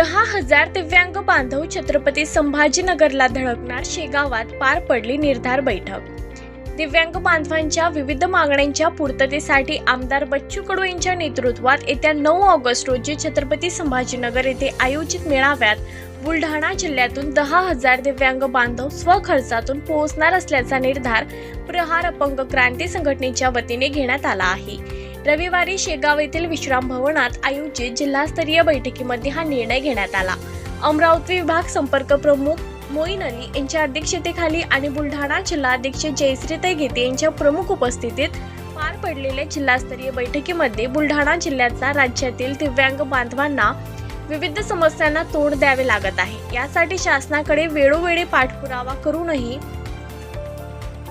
दहा हजार दिव्यांग बांधव छत्रपती संभाजीनगरला धडकणार शेगावात पार पडली निर्धार बैठक. दिव्यांग बांधवांच्या विविध मागण्यांच्या पूर्ततेसाठी आमदार बच्चू कडू यांच्या नेतृत्वात येत्या नऊ ऑगस्ट रोजी छत्रपती संभाजीनगर येथे आयोजित मेळाव्यात बुलढाणा जिल्ह्यातून दहा हजार दिव्यांग बांधव स्वखर्चातून पोहोचणार असल्याचा निर्धार प्रहार अपंग क्रांती संघटनेच्या वतीने घेण्यात आला आहे. रविवारी शेगाव येथील विश्राम भवनात आयोजित जिल्हास्तरीय बैठकीमध्ये हा निर्णय घेण्यात आला. अमरावती विभाग संपर्क प्रमुख मोईन अली यांच्या अध्यक्षतेखाली आणि बुलढाणा जिल्हाध्यक्ष जयश्री घेते यांच्या प्रमुख उपस्थितीत पार पडलेल्या जिल्हास्तरीय बैठकीमध्ये बुलढाणा जिल्ह्याचा राज्यातील दिव्यांग बांधवांना विविध समस्यांना तोंड द्यावे लागत आहे. यासाठी शासनाकडे वेळोवेळी पाठपुरावा करूनही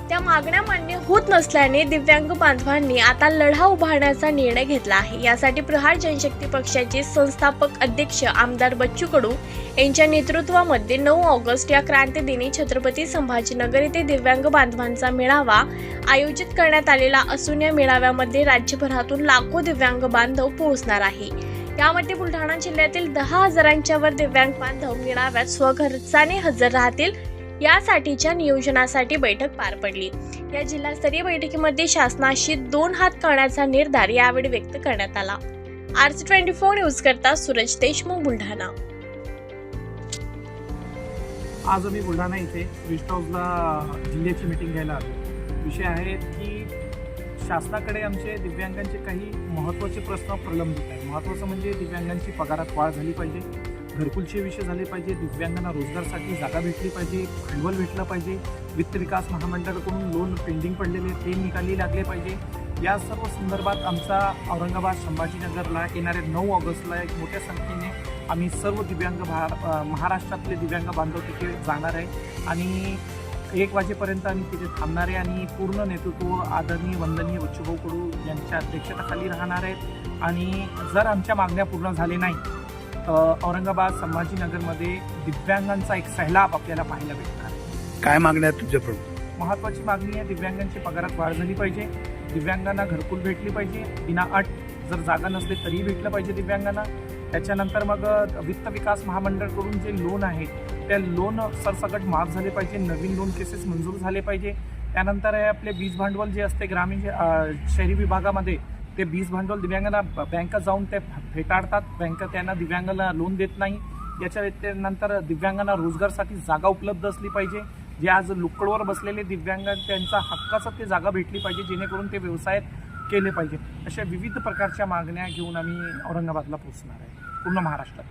त्या मागण्या मान्य होत नसल्याने दिव्यांग बांधवांनी आता लढा उभारण्याचा निर्णय घेतला आहे. यासाठी प्रहार जनशक्ती पक्षाचे संस्थापक अध्यक्ष आमदार बच्चू कडू यांच्या नेतृत्वामध्ये नऊ ऑगस्ट या क्रांती दिनी छत्रपती संभाजीनगर येथे दिव्यांग बांधवांचा मेळावा आयोजित करण्यात आलेला असून या मेळाव्यामध्ये राज्यभरातून लाखो दिव्यांग बांधव पोहोचणार आहे. यामध्ये बुलढाणा जिल्ह्यातील दहा हजारांच्या वर दिव्यांग बांधव मेळाव्यात स्वखर्चाने हजर राहतील. यासाठीच्या नियोजनासाठी बैठक पार पडली. या जिल्हास्तरीय बैठकीमध्ये शासनाशी दोन हात करण्याचा निर्धार यावेळी व्यक्त करण्यात आला. आरसी ट्वेंटी फोर न्यूज करता सूरज देशमुख बुलढाणा. आज आम्ही बुलढाणा इथे गेस्ट हाऊसला जिल्ह्याची मिटिंग घ्यायला आलो. विषय आहे की शासनाकडे आमचे दिव्यांगांचे काही महत्त्वाचे प्रश्न प्रलंबित आहे महत्त्वाचं म्हणजे दिव्यांगांची पगारात वाढ झाली पाहिजे. घरकुलचे विषय झाले पाहिजे दिव्यांगांना रोजगारसाठी जागा भेटली पाहिजे भांडवल भेटलं पाहिजे वित्त विकास महामंडळाकडून लोन पेंडिंग पडलेले ते निकाली लागले पाहिजे. या सर्व संदर्भात आमचा औरंगाबाद संभाजीनगरला येणाऱ्या नऊ ऑगस्टला एक मोठ्या संख्येने आम्ही सर्व दिव्यांग भार महाराष्ट्रातले दिव्यांग बांधव तिथे जाणार आहे. आणि एक वाजेपर्यंत आम्ही तिथे थांबणार आहे आणि पूर्ण नेतृत्व आदरणीय वंदनीय बच्चूभाऊ कडू यांच्या अध्यक्षतेखाली राहणार आहेत. आणि जर आमच्या मागण्या पूर्ण झाले नाही औरंगाबाद संभाजीनगरमध्ये दिव्यांगांचा एक सैलाब आपल्याला पाहायला भेटणार काय मागण्या आहेत तुझ्या महत्त्वाची मागणी आहे दिव्यांगांची पगारात वाढ झाली पाहिजे. दिव्यांगांना घरकुल भेटली पाहिजे. बिना अट जर जागा नसले तरीही भेटलं पाहिजे दिव्यांगांना. त्याच्यानंतर मग वित्त विकास महामंडळकडून जे लोन आहे त्या लोन सरसकट माफ झाले पाहिजे. नवीन लोन केसेस मंजूर झाले पाहिजे. त्यानंतर आहे आपले बीज भांडवल जे असते ग्रामीण शहरी विभागामध्ये ते बीज भांडवल दिव्यांगांना बँका जाऊन ते फेटाळतात. बँक त्यांना दिव्यांगांना लोन देत नाही. याच्या व्यतिरिक्त नंतर दिव्यांगांना रोजगारसाठी जागा उपलब्ध असली पाहिजे. जे आज लुकडवर बसलेले दिव्यांग त्यांचा हक्काचं ते जागा भेटली पाहिजे जेणेकरून ते व्यवसायात केले पाहिजे. अशा विविध प्रकारच्या मागण्या घेऊन आम्ही औरंगाबादला पोहोचणार आहे. पूर्ण महाराष्ट्रात.